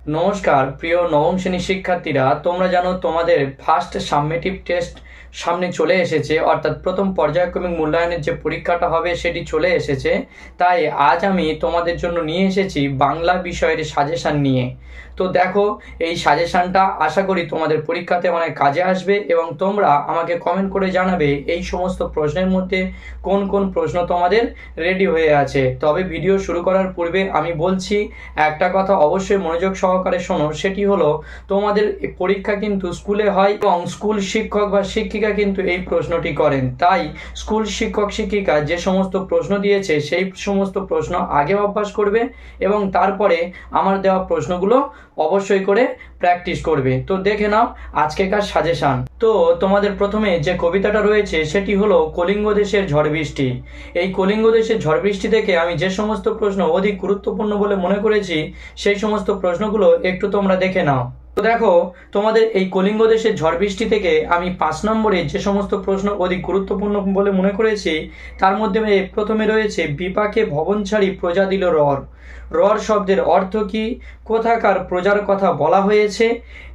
নমস্কার, প্রিয় নবম শ্রেণির শিক্ষার্থীরা, তোমরা জানো তোমাদের ফার্স্ট সাবমেটিভ টেস্ট সামনে চলে এসেছে, অর্থাৎ প্রথম পর্যায়ক্রমিক মূল্যায়নের যে পরীক্ষাটা হবে সেটি চলে এসেছে। তাই আজ আমি তোমাদের জন্য নিয়ে এসেছি বাংলা বিষয়ের সাজেশান নিয়ে। তো দেখো, এই সাজেশানটা আশা করি তোমাদের পরীক্ষাতে অনেক কাজে আসবে এবং তোমরা আমাকে কমেন্ট করে জানাবে এই সমস্ত প্রশ্নের মধ্যে কোন কোন প্রশ্ন তোমাদের রেডি হয়ে আছে। তবে ভিডিও শুরু করার পূর্বে আমি বলছি, একটা কথা অবশ্যই মনোযোগ সহকারে শোনো, সেটি হলো, তোমাদের পরীক্ষা কিন্তু স্কুলে হয় এবং স্কুল শিক্ষক বা শিক্ষিকা কিন্তু এই প্রশ্নটি করেন। তাই স্কুল শিক্ষক, শিক্ষিকা যে সমস্ত প্রশ্ন দিয়েছে, সেই সমস্ত প্রশ্ন আগে অভ্যাস করবে এবং তারপরে আমার দেওয়া প্রশ্নগুলো অবশ্যই করে প্র্যাকটিস করবে। তো দেখে নাও আজকেকার সাজেশান তো তোমাদের প্রথমে যে কবিতাটা রয়েছে, সেটি হলো কলিঙ্গ দেশের ঝড় বৃষ্টি। এই কলিঙ্গ দেশের ঝড় বৃষ্টি থেকে আমি যে সমস্ত প্রশ্ন অধিক গুরুত্বপূর্ণ বলে মনে করেছি, সেই সমস্ত প্রশ্নগুলো একটু তোমরা দেখে নাও। তো দেখো, তোমাদের এই কলিঙ্গ দেশের ঝড় বৃষ্টি থেকে আমি পাঁচ নম্বরে যে সমস্ত প্রশ্ন অধিক গুরুত্বপূর্ণ বলে মনে করেছি, তার মধ্যে প্রথমে রয়েছে বিপাকে ভবন ছাড়ি প্রজা দিল রর রর শব্দের অর্থ কি? কোথাকার প্রজার কথা বলা হয়েছে?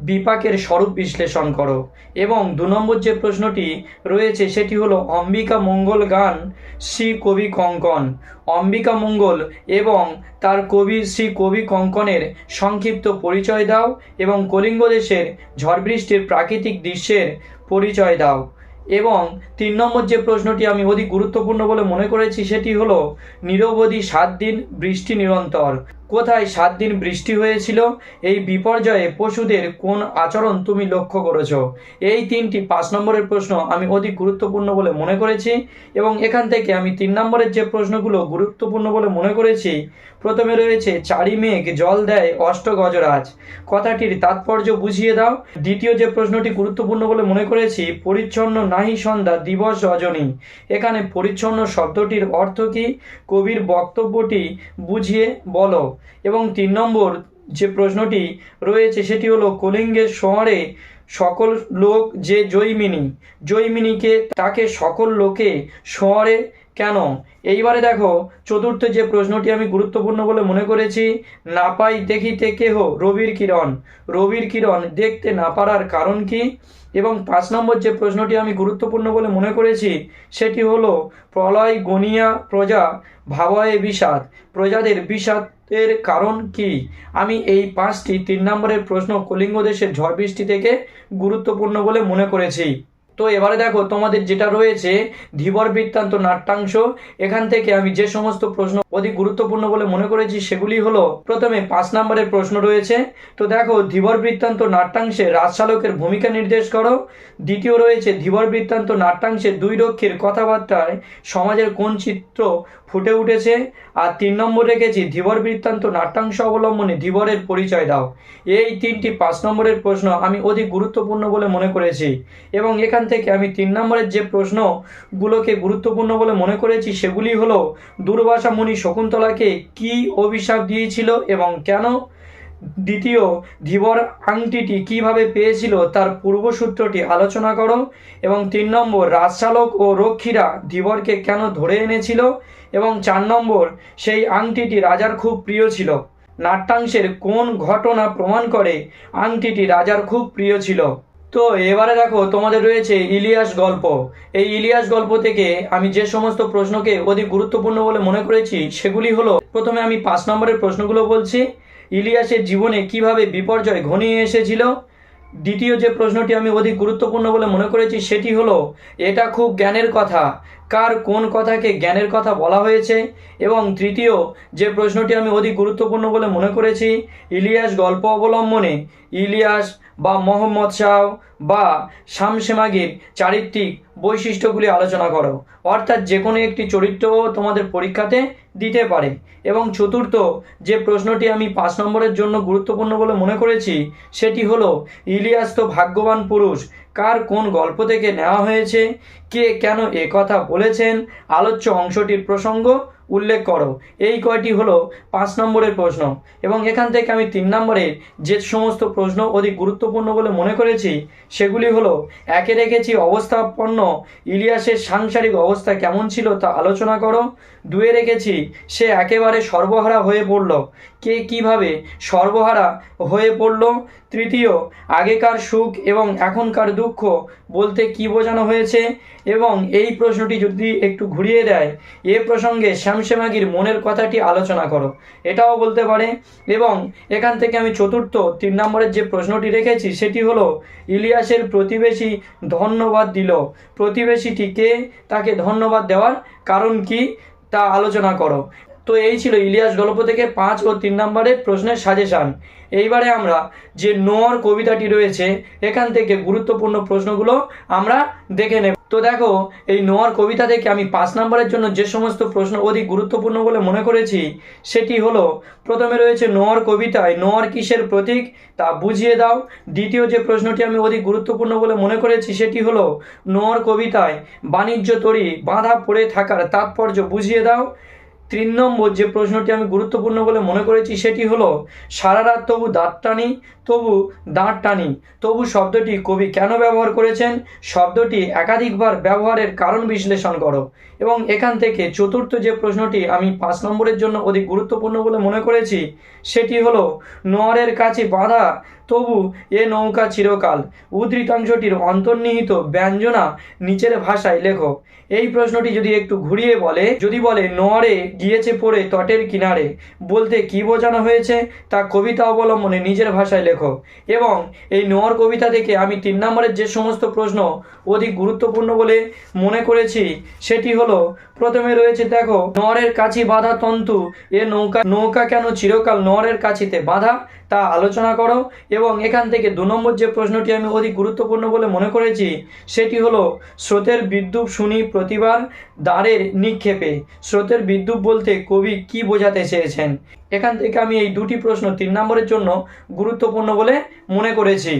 বিপাকের স্বরূপ বিশ্লেষণ করো। এবং দু নম্বর যে প্রশ্নটি রয়েছে, সেটি হলো, অম্বিকা মঙ্গল গান শ্রী কবি কঙ্কন। অম্বিকা মঙ্গল এবং তার কবি শ্রী কবি কঙ্কনের সংক্ষিপ্ত পরিচয় দাও এবং কলিঙ্গ দেশের ঝড় বৃষ্টির প্রাকৃতিক দৃশ্যের পরিচয় দাও। এবং তিন নম্বর যে প্রশ্নটি আমি অধিক গুরুত্বপূর্ণ বলে মনে করেছি সেটি হলো, নিরবধি সাত দিন বৃষ্টি নিরন্তর। কোথায় সাত দিন বৃষ্টি হয়েছিল? এই বিপর্যয়ে পশুদের কোন আচরণ তুমি লক্ষ্য করেছ? এই তিনটি পাঁচ নম্বরের প্রশ্ন আমি অধিক গুরুত্বপূর্ণ বলে মনে করেছি এবং এখান থেকে আমি তিন নম্বরের যে প্রশ্নগুলো গুরুত্বপূর্ণ বলে মনে করেছি, প্রথমে রয়েছে, চারি মেঘ জল দেয় অষ্ট গজরাজ। কথাটির তাৎপর্য বুঝিয়ে দাও। দ্বিতীয় যে প্রশ্নটি গুরুত্বপূর্ণ বলে মনে করেছি, পরিচ্ছন্ন নাহি সন্ধ্যা, দিবস রজনী। এখানে পরিচ্ছন্ন শব্দটির অর্থ কি? কবির বক্তব্যটি বুঝিয়ে বলো। এবং তিন নম্বর যে প্রশ্নটি রয়েছে, সেটি হলো, কলিঙ্গের শহরে সকল লোক যে জৈমিনী। জৈমিনীকে, তাকে সকল লোকে শহরে কেন? এইবারে দেখো, চতুর্থ যে প্রশ্নটি আমি গুরুত্বপূর্ণ বলে মনে করেছি, না পাই দেখিতে কেহ রবির কিরণ। রবির কিরণ দেখতে না পারার কারণ কি? এবং পাঁচ নম্বর যে প্রশ্নটি আমি গুরুত্বপূর্ণ বলে মনে করেছি, সেটি হলো, প্রলয় গনিয়া প্রজা ভাবয়ে বিষাদ। প্রজাদের বিষাদের কারণ কি? আমি এই পাঁচটি তিন নম্বরের প্রশ্ন কলিঙ্গ দেশের ঝড় বৃষ্টি থেকে গুরুত্বপূর্ণ বলে মনে করেছি। তো এবারে দেখো, তোমাদের যেটা রয়েছে ধীবর বৃত্তান্ত নাট্যাংশ। এখান থেকে আমি যে সমস্ত প্রশ্ন অধিক গুরুত্বপূর্ণ বলে মনে করেছি, সেগুলি হলো, প্রথমে পাঁচ নম্বরের প্রশ্ন রয়েছে। তো দেখো ধীবর বৃত্তান্ত নাট্যাংশে রাজশালকের ভূমিকা নির্দেশ করো। দ্বিতীয় রয়েছে ধীবর বৃত্তান্ত নাট্যাংশে দুই রক্ষীর কথাবার্তায় সমাজের কোন চিত্র ফুটে উঠেছে। আর তিন নম্বর রেখেছি, ধীবর বৃত্তান্ত নাট্যাংশ অবলম্বনে ধীবরের পরিচয় দাও। এই তিনটি পাঁচ নম্বরের প্রশ্ন আমি অধিক গুরুত্বপূর্ণ বলে মনে করেছি এবং এখান থেকে আমি তিন নম্বরের যে প্রশ্নগুলোকে গুরুত্বপূর্ণ বলে মনে করেছি, সেগুলি হলো দুর্বাসা মুনি শকুন্তলাকে কি অভিশাপ দিয়েছিল এবং কেন? দ্বিতীয়, ধীবর আংটিটি কীভাবে পেয়েছিল তার পূর্বসূত্রটি আলোচনা করো। এবং তিন নম্বর, রাজচালক ও রক্ষীরা ধীবরকে কেন ধরে এনেছিল? এবং চার নম্বর, সেই আংটিটি রাজার খুব প্রিয় ছিল। নাট্যাংশের কোন ঘটনা প্রমাণ করে আংটিটি রাজার খুব প্রিয় ছিল? তো এবারে দেখো, তোমাদের রয়েছে ইলিয়াস গল্প। এই ইলিয়াস গল্প থেকে আমি যে সমস্ত প্রশ্নকে অধিক গুরুত্বপূর্ণ বলে মনে করেছি, সেগুলি হলো, প্রথমে আমি পাঁচ নম্বরের প্রশ্নগুলো বলছি। ইলিয়াসের জীবনে কীভাবে বিপর্যয় ঘনিয়ে এসেছিল? দ্বিতীয় যে প্রশ্নটি আমি অধিক গুরুত্বপূর্ণ বলে মনে করেছি, সেটি হলো, এটা খুব জ্ঞানের কথা। কার কোন কথাকে জ্ঞানের কথা বলা হয়েছে? এবং তৃতীয়, যে প্রশ্নটি আমি অধিক গুরুত্বপূর্ণ বলে মনে করেছি, ইলিয়াস গল্প অবলম্বনে ইলিয়াস বা মোহাম্মদ শাহ বা শামসেমাগির চারিত্রিক বৈশিষ্ট্যগুলি আলোচনা করো। অর্থাৎ যে কোনো একটি চরিত্র তোমাদের পরীক্ষাতে দিতে পারে। এবং চতুর্থ, যে প্রশ্নটি আমি পাঁচ নম্বরের জন্য গুরুত্বপূর্ণ বলে মনে করেছি, সেটি হলো, ইলিয়াস তো ভাগ্যবান পুরুষ কার কোন গল্প থেকে নেওয়া হয়েছে? কে কেন এ কথা বলেছেন? আলোচ্য অংশটির প্রসঙ্গ উল্লেখ করো। এই কয়টি হলো পাঁচ নম্বরের প্রশ্ন এবং এখান থেকে আমি তিন নম্বরের যে সমস্ত প্রশ্ন অধিক গুরুত্বপূর্ণ বলে মনে করেছি, সেগুলি হলো, একে রেখেছি অবস্থাপন্ন, ইলিয়াসের সাংসারিক অবস্থা কেমন ছিল তা আলোচনা করো। দুয়ে রেখেছি, সে একেবারে সর্বহারা হয়ে পড়ল। কে কীভাবে সর্বহারা হয়ে পড়ল? তৃতীয়, আগেকার সুখ এবং এখনকার দুঃখ বলতে কি বোঝানো হয়েছে? এবং এই প্রশ্নটি যদি একটু ঘুরিয়ে দেয়, এ প্রসঙ্গে শ্যামশ্যামাগির মনের কথাটি আলোচনা করো। এটাও বলতে পারে, এবং এখান থেকে আমি চতুর্থ, তিন নম্বরের যে প্রশ্নটি রেখেছি, সেটি হলো, ইলিয়াসের প্রতিবেশী ধন্যবাদ দিল। প্রতিবেশীটি কে? তাকে ধন্যবাদ দেওয়ার কারণ কি? তা আলোচনা করো। তো এই ছিল ইলিয়াস গল্প থেকে পাঁচ ও তিন নম্বরের প্রশ্নের সাজেশান। এইবারে আমরা যে নোয়ার কবিতাটি রয়েছে, এখান থেকে গুরুত্বপূর্ণ প্রশ্নগুলো আমরা দেখে নেব। তো দেখো, এই নোয়ার কবিতা থেকে আমি পাঁচ নম্বরের জন্য যে সমস্ত প্রশ্ন অধিক গুরুত্বপূর্ণ বলে মনে করেছি, সেটি হলো, প্রথমে রয়েছে নোয়ার কবিতায় নোয়ার কিসের প্রতীক, তা বুঝিয়ে দাও। দ্বিতীয় যে প্রশ্নটি আমি অধিক গুরুত্বপূর্ণ বলে মনে করেছি, সেটি হলো, নোয়ার কবিতায় বাণিজ্য তরী বাঁধা পড়ে থাকার তাৎপর্য বুঝিয়ে দাও। তিন নম্বর যে প্রশ্নটি আমি গুরুত্বপূর্ণ বলে মনে করেছি সেটি হলো, সারা রাত তবু দাঁত টানি, তবু দাঁত টানি, তবু শব্দটি কবি কেন ব্যবহার করেছেন? শব্দটি একাধিকবার ব্যবহারের কারণ বিশ্লেষণ করো। এবং এখান থেকে চতুর্থ যে প্রশ্নটি আমি পাঁচ নম্বরের জন্য অধিক গুরুত্বপূর্ণ বলে মনে করেছি, সেটি হলো, নোয়ারের কাছে বাঁধা তবু এ নৌকা চিরকাল। উদ্ধৃতাংশটির অন্তর্নিহিত ব্যঞ্জনা নিচের ভাষায় লেখো। এই প্রশ্নটি যদি একটু ঘুরিয়ে বলে, যদি বলে, নোয়ারে গিয়েছে পড়ে তটের কিনারে। বলতে কি বোঝানো হয়েছে? তা কবিতা অবলম্বনে নিজের ভাষায় লেখো। এবং এই নোয়ার কবিতা থেকে আমি তিন নম্বরের যে সমস্ত প্রশ্ন অধিক গুরুত্বপূর্ণ বলে মনে করেছি, সেটি হলো, প্রথমে রয়েছে, দেখো, নোয়ারের কাছি বাঁধা তন্তু, এ নৌকা নৌকা কেন চিরকাল নোয়ারের কাছিতে বাঁধা? তা আলোচনা করো এবং এখান থেকে দু নম্বর যে প্রশ্নটি আমি অতি গুরুত্বপূর্ণ বলে মনে করেছি, সেটি হলো, স্রোতের বিদ্যুৎ শুনি প্রতিবার দ্বারের নিক্ষেপে। স্রোতের বিদ্যুৎ বলতে কবি কি বোঝাতে চেয়েছেন? এখান থেকে আমি এই দুটি প্রশ্ন তিন নম্বরের জন্য গুরুত্বপূর্ণ বলে মনে করেছি।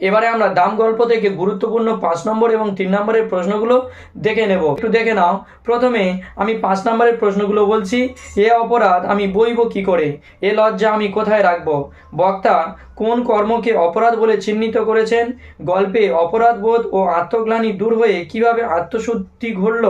এবারে আমরা দাম গল্প থেকে গুরুত্বপূর্ণ পাঁচ নম্বর এবং তিন নম্বরের প্রশ্নগুলো দেখে নেব। একটু দেখে নাও। প্রথমে আমি পাঁচ নম্বরের প্রশ্নগুলো বলছি, এ অপরাধ আমি বইব কি করে? এ লজ্জা আমি কোথায় রাখব? বক্তা, কোন কর্মকে অপরাধ বলে চিহ্নিত করেছেন? গল্পে অপরাধ বোধ ও আত্মগ্লানি দূর হয়ে কীভাবে আত্মশুদ্ধি ঘটল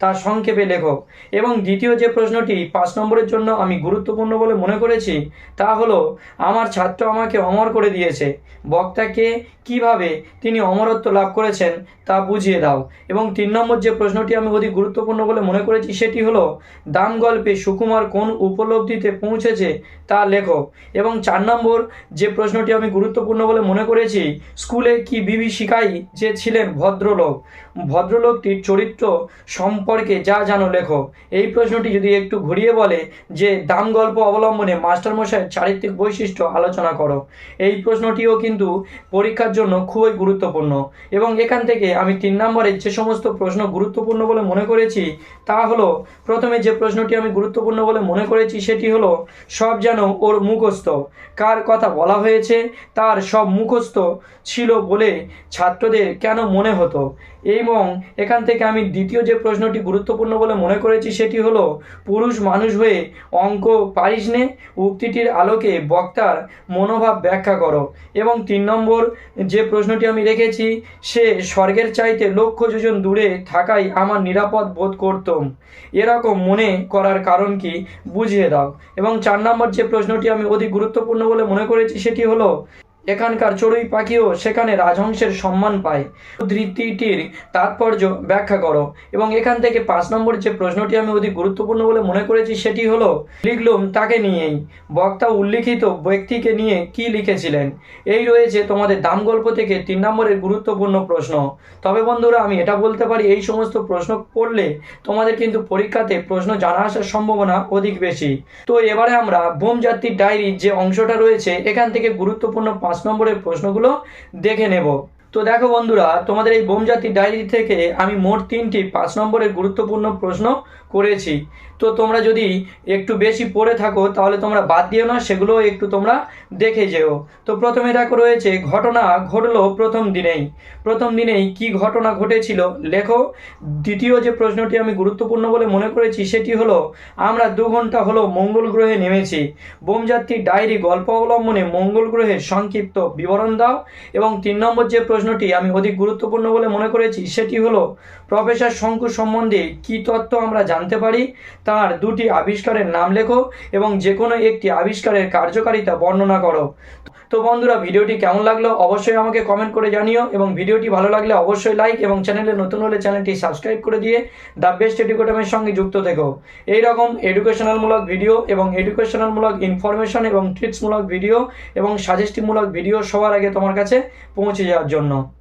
তা সংক্ষেপে লেখো এবং দ্বিতীয় যে প্রশ্নটি পাঁচ নম্বরের জন্য আমি গুরুত্বপূর্ণ বলে মনে করেছি, তা হলো, আমার ছাত্র আমাকে অমর করে দিয়েছে। বক্তাকে কীভাবে তিনি অমরত্ব লাভ করেছেন তা বুঝিয়ে দাও। এবং তিন নম্বর যে প্রশ্নটি আমি অধিক গুরুত্বপূর্ণ বলে মনে করেছি সেটি হলো, দাম গল্পে সুকুমার কোন উপলব্ধিতে পৌঁছেছে তা লেখো। এবং চার নম্বর যে প্রশ্নটি আমি গুরুত্বপূর্ণ বলে মনে করেছি, স্কুলে কি বিবি শিকাই যে ছিলেন ভদ্রলোক? ভদ্রলোকটির চরিত্র সম্পর্কে যা জানো লেখো। এই প্রশ্নটি যদি একটু ঘুরিয়ে বলে যে, দাম গল্প অবলম্বনে মাস্টারমশাইয়ের চারিত্রিক বৈশিষ্ট্য আলোচনা করো। এই প্রশ্নটিও কিন্তু পরীক্ষার জন্য খুবই গুরুত্বপূর্ণ। এবং এখান থেকে আমি তিন নম্বরের যে সমস্ত প্রশ্ন গুরুত্বপূর্ণ বলে মনে করেছি, তা হলো, প্রথমে যে প্রশ্নটি আমি গুরুত্বপূর্ণ বলে মনে করেছি সেটি হলো, সব যেন ওর মুখস্থ। কার কথা বলা হয়েছে, তার সব মুখস্থ ছিল বলে ছাত্রদের কেন মনে হতো? এবং এখান থেকে আমি দ্বিতীয় যে প্রশ্নটি গুরুত্বপূর্ণ বলে মনে করেছি সেটি হলো, পুরুষ মানুষ হয়ে অঙ্ক পারিস নে, উক্তিটির আলোকে বক্তার মনোভাব ব্যাখ্যা করো। এবং তিন নম্বর যে প্রশ্নটি আমি রেখেছি, সে স্বর্গের চাইতে লক্ষ যোজন দূরে থাকাই আমার নিরাপদ বোধ করতাম। এরকম মনে করার কারণ কি বুঝিয়ে দাও। এবং চার নম্বর যে প্রশ্নটি আমি অতি গুরুত্বপূর্ণ বলে মনে করেছি সেটি হলো এখানকার চড়ুই পাখিও সেখানে রাজহংসের সম্মান পায়। ধৃতিটির তাৎপর্য ব্যাখ্যা করো। এবং এখান থেকে পাঁচ নম্বর যে প্রশ্নটি আমি অতি গুরুত্বপূর্ণ বলে মনে করেছি সেটি হলো, লিখলুম তাকে নিয়েই। বক্তা উল্লিখিত ব্যক্তিকে নিয়ে কি লিখেছিলেন? এই রয়েছে তোমাদের দাম গল্প থেকে তিন নম্বরের গুরুত্বপূর্ণ প্রশ্ন। তবে বন্ধুরা, আমি এটা বলতে পারি, এই সমস্ত প্রশ্ন পড়লে তোমাদের কিন্তু পরীক্ষাতে প্রশ্ন জানা আসার সম্ভাবনা অধিক বেশি। তো এবারে আমরা বোম জাতির ডায়েরির যে অংশটা রয়েছে, এখান থেকে গুরুত্বপূর্ণ পাঁচ নম্বরের প্রশ্নগুলো দেখে নেব। তো দেখো বন্ধুরা, তোমাদের এই বোম জাতির ডায়েরি থেকে আমি মোট তিনটি, পাঁচ নম্বরের গুরুত্বপূর্ণ প্রশ্ন করেছি। তো তোমরা যদি একটু বেশি পড়ে থাকো, তাহলে তোমরা বাদ দিও না, সেগুলো একটু তোমরা দেখে যেও। তো প্রথমে দেখো রয়েছে, ঘটনা ঘটলো প্রথম দিনেই। প্রথম দিনেই কি ঘটনা ঘটেছিল? লেখো, দ্বিতীয় যে প্রশ্নটি আমি গুরুত্বপূর্ণ বলে মনে করেছি, সেটি হলো, আমরা দু ঘণ্টা হলো মঙ্গল গ্রহে নেমেছি। বোমযাত্রী ডায়েরি গল্প অবলম্বনে মঙ্গল গ্রহের সংক্ষিপ্ত বিবরণ দাও এবং তিন নম্বর যে প্রশ্নটি আমি অধিক গুরুত্বপূর্ণ বলে মনে করেছি, সেটি হলো, প্রফেসর শঙ্কু সম্বন্ধে কি তত্ত্ব আমরা জানতে পারি? তার দুটি আবিষ্কারের নাম লেখো এবং যে কোনো একটি আবিষ্কারের কার্যকারিতা বর্ণনা করো। তো বন্ধুরা, ভিডিওটি কেমন লাগল অবশ্যই আমাকে কমেন্ট করে জানিও এবং ভিডিওটি ভালো লাগলে অবশ্যই লাইক এবং চ্যানেলে নতুন হলে চ্যানেলটি সাবস্ক্রাইব করে দিয়ে দ্য বেস্ট এডুকেটমের সঙ্গে যুক্ত থেকো। এই রকম এডুকেশনালমূলক ভিডিও এবং এডুকেশনালমূলক ইনফরমেশন এবং টিপসমূলক ভিডিও এবং সাজেস্টিভমূলক ভিডিও সবার আগে তোমার কাছে পৌঁছে যাওয়ার জন্য। uno